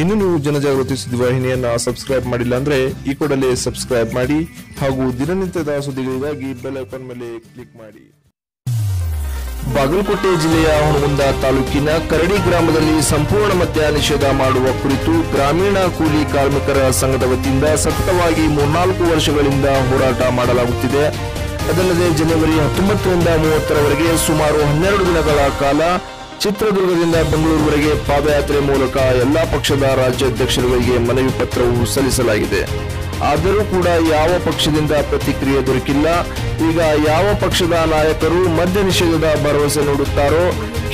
ಇನ್ನು ನೀವು ಜನಜಾಗೃತಿ ಸುದ್ದಿವಾಹಿನಿಯನ್ನ ಸಬ್ಸ್ಕ್ರೈಬ್ ಮಾಡಿಲ್ಲ ಅಂದ್ರೆ ಈ ಕೂಡಲೇ ಸಬ್ಸ್ಕ್ರೈಬ್ ಮಾಡಿ ಹಾಗೂ ದಿನನಿತ್ಯದ ಸುದ್ದಿಗಳಿಗಾಗಿ ಬೆಲ್ ಐಕಾನ್ ಮೇಲೆ ಕ್ಲಿಕ್ ಮಾಡಿ. ಬಾಗಲಕೋಟೆ ಜಿಲ್ಲೆಯ ಹುಣಗುಂದ ತಾಲೂಕಿನ ಕರಡಿ ಗ್ರಾಮದಲ್ಲಿ ಸಂಪೂರ್ಣ ಮದ್ಯ ನಿಷೇಧ ಮಾಡುವ ಕುರಿತು ಗ್ರಾಮೀಣ ಕೂಲಿ ಕಾರ್ಮಿಕರ ಸಂಘದ ವತಿಯಿಂದ ಸತತವಾಗಿ ಮೂರ್ನಾಲ್ಕು ವರ್ಷಗಳಿಂದ ಹೋರಾಟ ಮಾಡಲಾಗುತ್ತಿದೆ. ಅದಲ್ಲದೆ ಜನವರಿ ಹತ್ತೊಂಬತ್ತರಿಂದ ಮೂವತ್ತರವರೆಗೆ ಸುಮಾರು ಹನ್ನೆರಡು ದಿನಗಳ ಕಾಲ ಚಿತ್ರದುರ್ಗದಿಂದ ಬೆಂಗಳೂರುವರೆಗೆ ಪಾದಯಾತ್ರೆ ಮೂಲಕ ಎಲ್ಲಾ ಪಕ್ಷದ ರಾಜ್ಯಾಧ್ಯಕ್ಷರುಗಳಿಗೆ ಮನವಿ ಪತ್ರವು ಸಲ್ಲಿಸಲಾಗಿದೆ. ಆದರೂ ಕೂಡ ಯಾವ ಪಕ್ಷದಿಂದ ಪ್ರತಿಕ್ರಿಯೆ ದೊರಕಿಲ್ಲ. ಈಗ ಯಾವ ಪಕ್ಷದ ನಾಯಕರು ಮದ್ಯ ನಿಷೇಧದ ಭರವಸೆ ನೀಡುತ್ತಾರೋ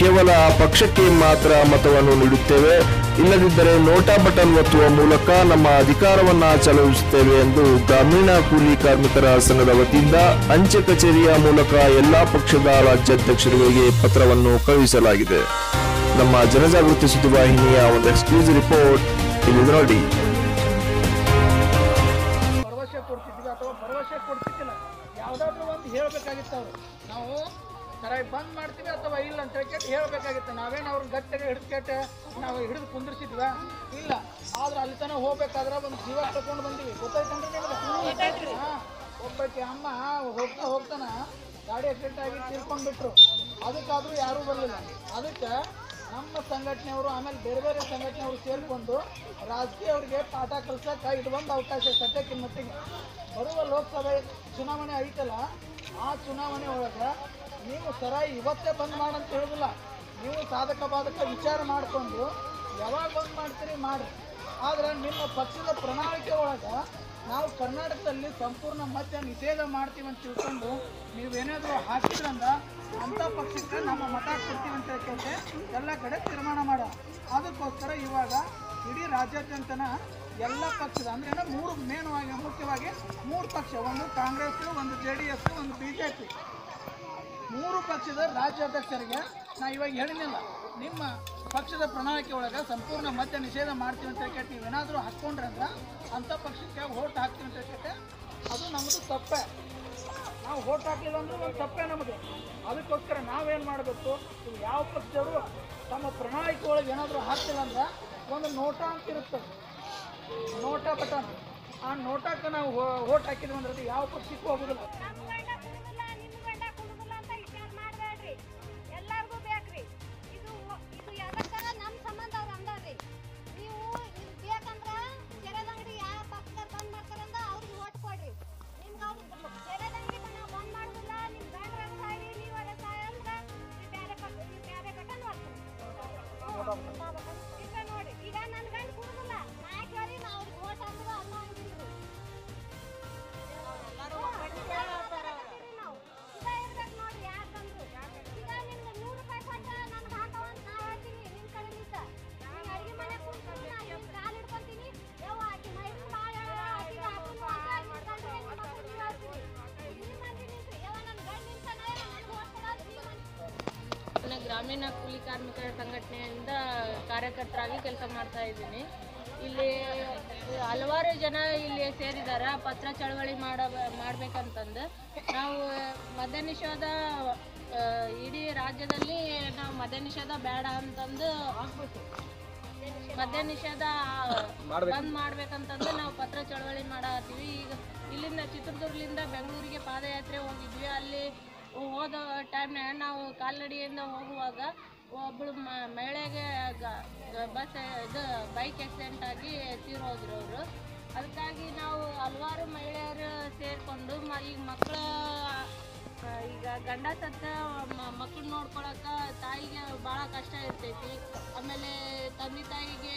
ಕೇವಲ ಆ ಪಕ್ಷಕ್ಕೆ ಮಾತ್ರ ಮತವನ್ನು ನೀಡುತ್ತೇವೆ. ಇಲ್ಲದಿದ್ದರೆ ನೋಟಾ ಬಟನ್ ಒತ್ತುವ ಮೂಲಕ ನಮ್ಮ ಅಧಿಕಾರವನ್ನ ಚಲಾಯಿಸುತ್ತೇವೆ ಎಂದು ಗ್ರಾಮೀಣ ಕೂಲಿ ಕಾರ್ಮಿಕರ ಸಂಘದ ವತಿಯಿಂದ ಅಂಚೆ ಕಚೇರಿಯ ಮೂಲಕ ಎಲ್ಲಾ ಪಕ್ಷದ ರಾಜ್ಯಾಧ್ಯಕ್ಷರುಗಳಿಗೆ ಪತ್ರವನ್ನು ಕಳುಹಿಸಲಾಗಿದೆ. ನಮ್ಮ ಜನಜಾಗೃತಿ ಸುದ್ದಿವಾಹಿನಿಯ ಒಂದು ಎಕ್ಸ್ಕ್ಲೂಸಿವ್ ರಿಪೋರ್ಟ್, ಇಲ್ಲಿ ನೋಡಿ ಯಾವುದಾದ್ರೂ ಒಂದು ಹೇಳಬೇಕಾಗಿತ್ತು ಅವರು. ನಾವು ಸರಿಯಾಗಿ ಬಂದ್ ಮಾಡ್ತೀವಿ ಅಥವಾ ಇಲ್ಲ ಅಂತ ಕೇಳಿ ಹೇಳಬೇಕಾಗಿತ್ತು. ನಾವೇನು ಅವ್ರನ್ನ ಗಟ್ಟಿಗೆ ಹಿಡಿದು ಕೆಟ್ಟೆ ನಾವು ಹಿಡಿದು ಕುಂದಿರ್ಸಿದ್ವ? ಇಲ್ಲ. ಆದ್ರೆ ಅಲ್ಲಿ ತನಕ ಹೋಗ್ಬೇಕಾದ್ರೆ ಒಂದು ಜೀವ ತಗೊಂಡು ಬಂದಿವಿ. ಗೊತ್ತಾಯ್ತಂದ್ರೆ ಒಬ್ಬಕ್ಕೆ ಹಾಂ. ಅಮ್ಮ ಹೋಗ್ತಾ ಹೋಗ್ತಾನ ಗಾಡಿ ಆಕ್ಸಿಡೆಂಟ್ ಆಗಿ ತೀರ್ಕೊಂಡ್ಬಿಟ್ರು. ಅದಕ್ಕಾದ್ರೂ ಯಾರೂ ಬರಲಿಲ್ಲ. ಅದಕ್ಕೆ ನಮ್ಮ ಸಂಘಟನೆಯವರು, ಆಮೇಲೆ ಬೇರೆ ಬೇರೆ ಸಂಘಟನೆಯವರು ಸೇರಿಕೊಂಡು ರಾಜಕೀಯವ್ರಿಗೆ ಪಾಠ ಕಲ್ಸಕ್ಕೆ ಇದು ಒಂದು ಅವಕಾಶ ಸದ್ಯಕ್ಕೆ ಮಟ್ಟಿಗೆ ಬರುವ ಲೋಕಸಭೆ ಚುನಾವಣೆ ಐತಲ್ಲ, ಆ ಚುನಾವಣೆ ಒಳಗೆ ನೀವು ಸರ ಇವತ್ತೇ ಬಂದ್ ಮಾಡಂತ ಹೇಳೋದಿಲ್ಲ. ನೀವು ಸಾಧಕ ಬಾಧಕ ವಿಚಾರ ಮಾಡಿಕೊಂಡು ಯಾವಾಗ ಬಂದ್ ಮಾಡ್ತೀರಿ ಮಾಡಿ ಆದರೆ ನಿಮ್ಮ ಪಕ್ಷದ ಪ್ರಣಾಳಿಕೆ ಒಳಗೆ ನಾವು ಕರ್ನಾಟಕದಲ್ಲಿ ಸಂಪೂರ್ಣ ಮದ್ಯ ನಿಷೇಧ ಮಾಡ್ತೀವಿ ಅಂತ ತಿಳ್ಕೊಂಡು ನೀವೇನಾದರೂ ಹಾಕಿದ್ರಂದ ಅಂಥ ಪಕ್ಷಕ್ಕೆ ನಮ್ಮ ಮತ ಕೊಡ್ತೀವಿ ಅಂತ ಹೇಳ್ಕೊಂಡೆ ಎಲ್ಲ ಕಡೆ ತೀರ್ಮಾನ ಮಾಡ. ಅದಕ್ಕೋಸ್ಕರ ಇವಾಗ ಇಡೀ ರಾಜ್ಯಾದ್ಯಂತನ ಎಲ್ಲ ಪಕ್ಷದ ಅಂದ್ರೆ ಮೂರು ಮೇನ್ವಾಗಿ ಮುಖ್ಯವಾಗಿ ಮೂರು ಪಕ್ಷ, ಒಂದು ಕಾಂಗ್ರೆಸ್ ಒಂದು ಜೆ ಡಿ ಒಂದು ಬಿ ಜೆ ಮೂರು ಪಕ್ಷದ ರಾಜ್ಯಾಧ್ಯಕ್ಷರಿಗೆ ನಾ ಇವಾಗ ಹೇಳಿಲ್ಲ ನಿಮ್ಮ ಪಕ್ಷದ ಪ್ರಣಾಳಿಕೆ ಒಳಗೆ ಸಂಪೂರ್ಣ ಮದ್ಯ ನಿಷೇಧ ಮಾಡ್ತೀವಿ ಅಂತ ಹೇಳ್ಕೆ ನೀವೇನಾದರೂ ಹಾಕ್ಕೊಂಡ್ರೆ ಅಂದ್ರೆ ಅಂಥ ಪಕ್ಷಕ್ಕೆ ಓಟ್ ಹಾಕ್ತೀವಿ ಅಂತ ಹೇಳ್ಕೇಟೆ ಅದು ನಮ್ಮದು ತಪ್ಪೆ. ನಾವು ಓಟ್ ಹಾಕಲಿಲ್ಲ ಅಂದ್ರೆ ಒಂದು ತಪ್ಪೇ ನಮಗೆ. ಅದಕ್ಕೋಸ್ಕರ ನಾವೇನು ಮಾಡಬೇಕು? ಯಾವ ಪಕ್ಷದವರು ತಮ್ಮ ಪ್ರಣಾಳಿಕೆ ಒಳಗೆ ಏನಾದರೂ ಹಾಕ್ತಿಲ್ಲ ಅಂದ್ರೆ ಒಂದು ನೋಟಾ ಅಂತ ಇರ್ತದೆ ನೋಟಾ ಬಟನ್. ಆ ನೋಟಾಕ್ಕೆ ನಾವು ಓಟ್ ಹಾಕಿದ್ವಿ ಅಂದ್ರೆ ಅದು ಯಾವ ಪಕ್ಷಕ್ಕೂ ಹೋಗೋದಿಲ್ಲ. ಈಗ ಗ್ರಾಮೀಣ ಕೂಲಿ ಕಾರ್ಮಿಕರ ಸಂಘಟನೆಯಿಂದ ಕಾರ್ಯಕರ್ತರಾಗಿ ಕೆಲಸ ಮಾಡ್ತಾ ಇದ್ದೀನಿ. ಇಲ್ಲಿ ಹಲವಾರು ಜನ ಇಲ್ಲಿ ಸೇರಿದ್ದಾರೆ. ಪತ್ರ ಚಳವಳಿ ಮಾಡ ಮಾಡ್ಬೇಕಂತಂದು. ನಾವು ಮದ್ಯ ನಿಷೇಧ ಇಡೀ ರಾಜ್ಯದಲ್ಲಿ ನಾವು ಮದ್ಯ ನಿಷೇಧ ಬೇಡ ಅಂತಂದು ಮದ್ಯ ನಿಷೇಧ ಬಂದ್ ಮಾಡ್ಬೇಕಂತಂದು ನಾವು ಪತ್ರ ಚಳವಳಿ ಮಾಡತ್ತೀವಿ. ಈಗ ಇಲ್ಲಿಂದ ಚಿತ್ರದುರ್ಗದಿಂದ ಬೆಂಗಳೂರಿಗೆ ಪಾದಯಾತ್ರೆ ಹೋಗಿದ್ವಿ. ಅಲ್ಲಿ ಹೋದ ಟೈಮ್ನಾಗ ನಾವು ಕಾಲ್ನಡಿಯಿಂದ ಹೋಗುವಾಗ ಒಬ್ಬಳು ಮಹಿಳೆಗೆ ಬಸ್, ಇದು ಬೈಕ್ ಆಕ್ಸಿಡೆಂಟ್ ಆಗಿ ತೀರೋದ್ರು ಅವರು. ಅದಕ್ಕಾಗಿ ನಾವು ಹಲವಾರು ಮಹಿಳೆಯರು ಸೇರಿಕೊಂಡು ಮ, ಈಗ ಮಕ್ಕಳ ಈಗ ಗಂಡ ಸತ್ತ ಮಕ್ಕಳು ನೋಡ್ಕೊಳಕ್ಕೆ ತಾಯಿಗೆ ಭಾಳ ಕಷ್ಟ ಇರ್ತೈತಿ. ಆಮೇಲೆ ತಂದೆ ತಾಯಿಗೆ